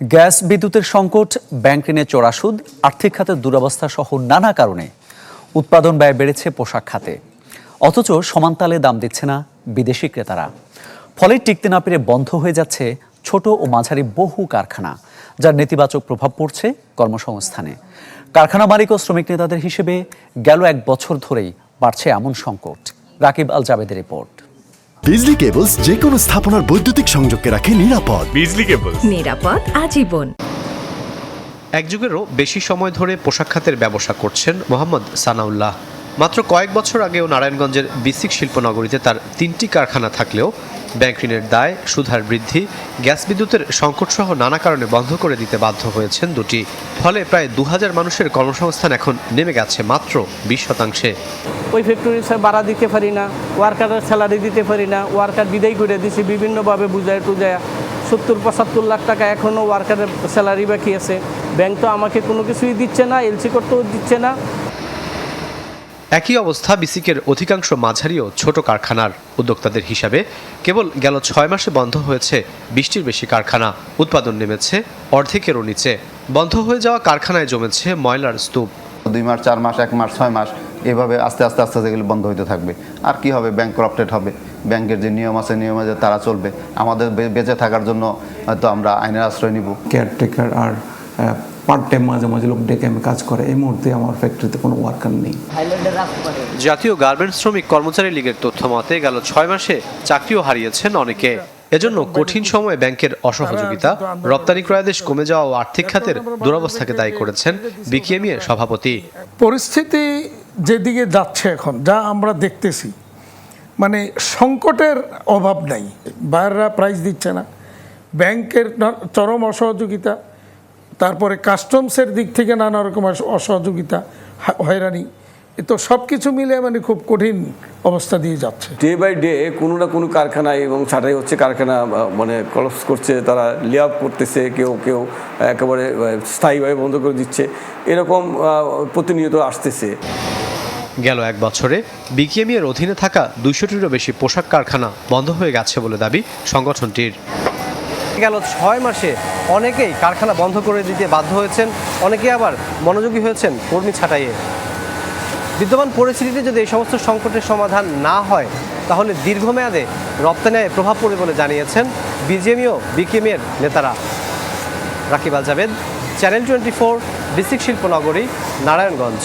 Gas বিদ্যুতের সংকট, bank ঋণের চড়া সুদ, আর্থিক খাতের দুরবস্থা সহ নানা কারণে উৎপাদন ব্যয় বেড়েছে পোশাক খাতে। অথচ সমানতালে দাম দিচ্ছে না বিদেশি ক্রেতারা। ফলে টিকতে না পেরে বন্ধ হয়ে যাচ্ছে ছোট ও মাঝারি বহু কারখানা, যার নেতিবাচক প্রভাব পড়ছে কর্মসংস্থানে। কারখানা মালিক ও শ্রমিক নেতাদের হিসেবে গেল এক বছর ধরেই বাড়ছে এমন সংকট। রাকিব আল জাবেদের রিপোর্ট। বিজলি কেবলস যে কোনো স্থাপনার বৈদ্যুতিক সংযোগকে রাখে নিরাপদ। বিজলি কেবলস। নিরাপদ আজীবন। এক যুগেরও বেশি সময় ধরে পোশাক খাতের ব্যবসা করছেন মোহাম্মদ সানাউল্লাহ। মাত্র কয়েক বছর আগেও নারায়ণগঞ্জের বিসিক শিল্পনগরীতে তার তিনটি কারখানা থাকলেও ব্যাংক ঋণের দায়, সুধার বৃদ্ধি, গ্যাস বিদ্যুতের সংকটসহ নানা কারণে বন্ধ করে দিতে বাধ্য হয়েছেন দুটি। ফলে প্রায় দু হাজার মানুষের কর্মসংস্থান এখন নেমে গেছে মাত্র বিশ শতাংশে। ওই ফ্যাক্টরির ভাড়া দিতে পারি না, ওয়ার্কারের স্যালারি দিতে পারি না, ওয়ার্কার বিদায় করে দিছি, বিভিন্নভাবে বুঝায় টুজায়। সত্তর, পঁচাত্তর লাখ টাকা এখনও ওয়ার্কারের স্যালারি বাকি আছে। ব্যাংক তো আমাকে কোনো কিছুই দিচ্ছে না, এলসি করতেও দিচ্ছে না একই অবস্থা বিসিকের অধিকাংশ মাঝারি ও ছোট কারখানার উদ্যোক্তাদের হিসাবে। কেবল গেল ছয় মাসে বন্ধ হয়েছে বিশটির বেশি কারখানা। উৎপাদন নেমেছে অর্ধেকেরও নিচে। বন্ধ হয়ে যাওয়া কারখানায় জমেছে ময়লার স্তূপ। দুই মাস চার মাস এক মাস ছয় মাস এভাবে আস্তে আস্তে আস্তে আস্তে বন্ধ হইতে থাকবে। আর কি হবে? ব্যাংক করাপ্টেড হবে। ব্যাংকের যে নিয়ম আছে নিয়ম আছে তারা চলবে। আমাদের বে- বেঁচে থাকার জন্য হয়তো আমরা আইনের আশ্রয় নিব। কেয়ারটেকার আর পার্ট টাইম মাঝে মাঝে লোক ডেকে আমি কাজ করে। এই মুহূর্তে আমার ফ্যাক্টরিতে কোনো ওয়ার্কার নেই। জাতীয় গার্মেন্টস শ্রমিক কর্মচারী লীগের তথ্য মতে গেল ছয় মাসে চাকরিও হারিয়েছেন অনেকে। এজন্য কঠিন সময়ে ব্যাংকের অসহযোগিতা রপ্তানি ক্রয়াদেশ কমে যাওয়া ও আর্থিক খাতের দুরবস্থাকে দায়ী করেছেন বিকিএমইএ সভাপতি। পরিস্থিতি যেদিকে যাচ্ছে এখন যা আমরা দেখতেছি মানে সংকটের অভাব নাই। বাইররা প্রাইস দিচ্ছে না। ব্যাংকের চরম অসহযোগিতা তারপরে কাস্টমসের দিক থেকে নানা রকম অসহযোগিতা হয়রানি। এ তো সব কিছু মিলে মানে খুব কঠিন অবস্থা দিয়ে যাচ্ছে। ডে বাই ডে কোনো না কোনো কারখানায় এবং ছাটাই হচ্ছে কারখানা মানে কলপস করছে তারা লে আপ করতেছে কেউ কেউ একেবারে স্থায়ীভাবে বন্ধ করে দিচ্ছে। এরকম প্রতিনিয়ত আসতেছে। গেল এক বছরে বিকিএমই অধীনে থাকা দুইশোটিরও বেশি পোশাক কারখানা বন্ধ হয়ে গেছে বলে দাবি সংগঠনটির। গেল ছয় মাসে অনেকেই কারখানা বন্ধ করে দিতে বাধ্য হয়েছেন অনেকে আবার মনোযোগী হয়েছেন কর্মী ছাঁটাইয়ে। বিদ্যমান পরিস্থিতিতে যদি এই সমস্ত সংকটের সমাধান না হয়, তাহলে দীর্ঘমেয়াদে রপ্তানি প্রভাব পড়বে বলে জানিয়েছেন বিজেএমইও বিকেএমএর নেতারা। Rakib Al Javed channel twenty four district শিল্পনগরী, Narayanganj.